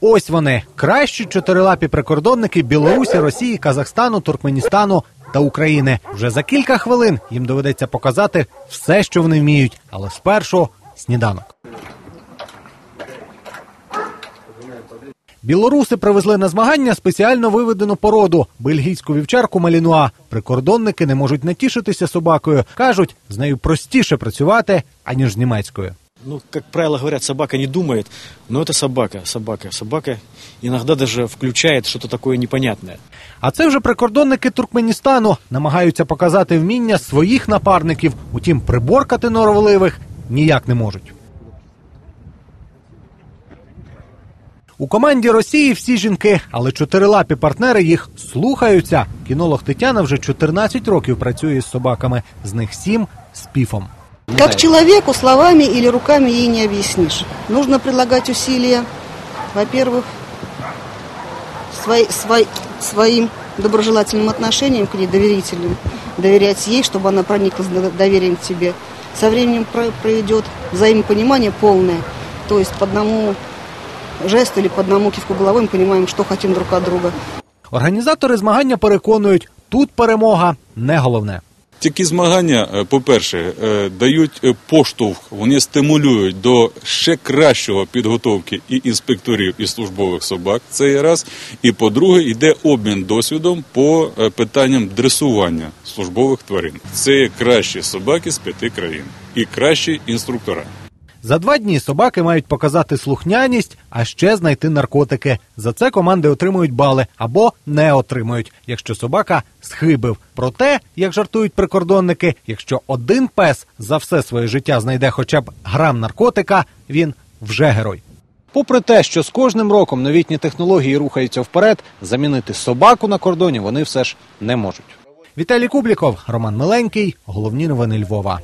Ось вони кращі чотирилапі прикордонники Білорусі, Росії, Казахстану, Туркменістану та України. Вже за кілька хвилин їм доведеться показати все, що вони вміють, але спершу сніданок. Білоруси привезли на змагання спеціально виведену породу бельгійську вівчарку Малінуа. Прикордонники не можуть натішитися собакою. кажуть, з нею простіше працювати аніж з німецькою. Ну, как правило говорят, собака не думает, но это собака, собака. Собака иногда даже включает что-то такое непонятное. А це вже прикордонники Туркменістану намагаються показати вміння своїх напарників. Утім, приборкати норовливих ніяк не можуть. У команді Росії всі жінки, але чотирилапі партнери їх слухаються. Кінолог Тетяна вже 14 років працює з собаками, з них 7 з піфом. Как человеку словами или руками ей не объяснишь. Нужно прилагать усилия, во-первых, свой- свой- своим доброжелательным отношением к ней, доверительным, доверять ей, чтобы она прониклась до- доверием к тебе. Со временем про- пройдет взаимопонимание полное, то есть по одному жесту или по одному кивку головой мы понимаем, что хотим друг от друга. Організатори змагання переконують, тут перемога не головне. Такі змагання, е, по-перше, е, дають е, поштовх, вони стимулюють до ще кращого підготовки і інспекторів, і службових собак. Це є раз. І по-друге, йде обмін досвідом по питанням дресування службових тварин. Це є кращі собаки з п'яти країн і кращі інструктора. За два дні собаки мають показати слухняність, а ще знайти наркотики. За це команди отримують бали або не отримують, якщо собака схибив. Проте, як жартують прикордонники, якщо один пес за все своє життя знайде хоча б грам наркотика, він вже герой. Попри те, що з кожним роком новітні технології рухаються вперед, замінити собаку на кордоні вони все ж не можуть. Віталій Кубліков, Роман Миленький, головні новини Львова.